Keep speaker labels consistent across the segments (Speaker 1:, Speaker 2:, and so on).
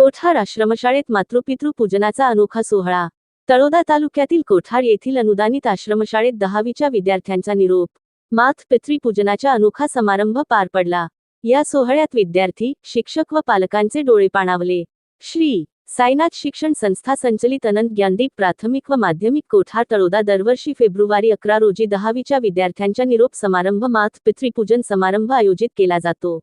Speaker 1: कोठार आश्रमशाळेत मातृपितृ पूजनाचा अनोखा सोहळा. तळोदा तालुक्यातील कोठार येथील अनुदानित आश्रमशाळेत दहावीच्या विद्यार्थ्यांचा निरोप. माथ पितृपूजनाचा अनोखा समारंभ पार पडला. या सोहळ्यात विद्यार्थी शिक्षक व पालकांचे डोळे पाणावले. श्री. साईनाथ शिक्षण संस्था संचलित अनंत ज्ञानदीप प्राथमिक व माध्यमिक कोठार तळोदा दरवर्षी फेब्रुवारी अकरा रोजी दहावीच्या विद्यार्थ्यांच्या निरोप समारंभ मात पितृपूजन समारंभ आयोजित केला जातो.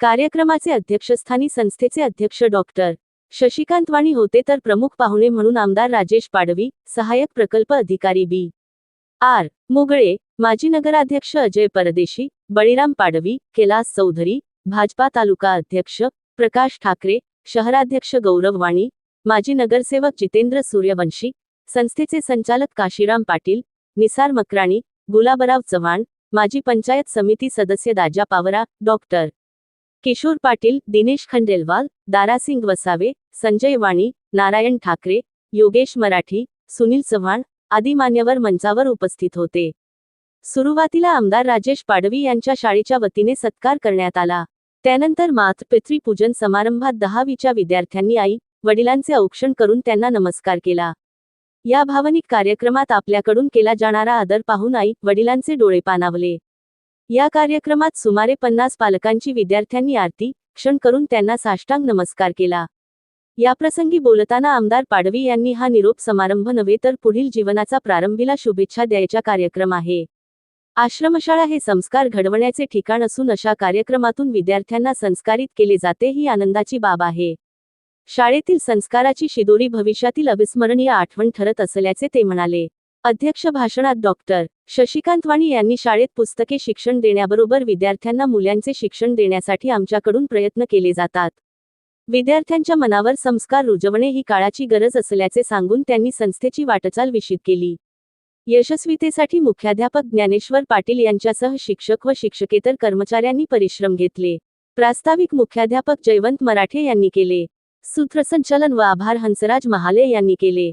Speaker 1: कार्यक्रमाचे अध्यक्षस्थानी संस्थेचे अध्यक्ष डॉक्टर शशिकांत वाणी होते तर प्रमुख पाहुणे म्हणून आमदार राजेश पाडवी सहाय्यक प्रकल्प अधिकारी बी. आर. मुगळे माजी नगराध्यक्ष अजय परदेशी बळीराम पाडवी कैलास चौधरी भाजपा तालुका अध्यक्ष प्रकाश ठाकरे शहराध्यक्ष गौरव वाणी माजी नगरसेवक जितेंद्र सूर्यवंशी संस्थेचे संचालक काशीराम पाटील निसार मकराणी गुलाबराव चव्हाण माजी पंचायत समिती सदस्य दाजा पावरा डॉक्टर किशोर पाटील दिनेश खंडेलवाल दारासिंग वसावे संजय वाणी नारायण ठाकरे योगेश मराठी सुनील चव्हाण आदी मान्यवर मंचावर उपस्थित होते. सुरुवातीला आमदार राजेश पाडवी यांच्या शाळेच्या वतीने सत्कार करण्यात आला. त्यानंतर मात पितृपूजन समारंभात दहावीच्या विद्यार्थ्यांनी आई वडिलांचे औक्षण करून त्यांना नमस्कार केला. या भावनिक कार्यक्रमात आपल्याकडून केला जाणारा आदर पाहून आई वडिलांचे डोळे पाणावले. या कार्यक्रमात सुमारे पन्नास पालकांची विद्यार्थ्यांनी आरती क्षण करून त्यांना साष्टांग नमस्कार केला. याप्रसंगी बोलताना आमदार पाडवी यांनी हा निरोप समारंभ नव्हे तर पुढील जीवनाचा प्रारंभीला शुभेच्छा द्यायचा कार्यक्रम आहे. आश्रमशाळा हे संस्कार घडवण्याचे ठिकाण असून अशा कार्यक्रमातून विद्यार्थ्यांना संस्कारित केले जाते ही आनंदाची बाब आहे. शाळेतील संस्काराची शिदोरी भविष्यातील अविस्मरणीय आठवण ठरत असल्याचे ते म्हणाले. अध्यक्ष भाषणात डॉक्टर. शशिकांत वाणी यांनी शाळेत पुस्तके शिक्षण देण्याबरोबर विद्यार्थ्यांना मुलांचे शिक्षण देण्यासाठी आमच्याकडून प्रयत्न केले जातात. विद्यार्थ्यांच्या मनावर संस्कार रुजवणे ही काळाची गरज असल्याचे सांगून त्यांनी संस्थेची वाटचाल विषित केली. यशस्वीतेसाठी मुख्याध्यापक ज्ञानेश्वर पाटील यांच्यासह शिक्षक व शिक्षकेतर कर्मचाऱ्यांनी परिश्रम घेतले. प्रास्ताविक मुख्याध्यापक जयवंत मराठे यांनी केले. सूत्रसंचालन व आभार हंसराज महाले यांनी केले.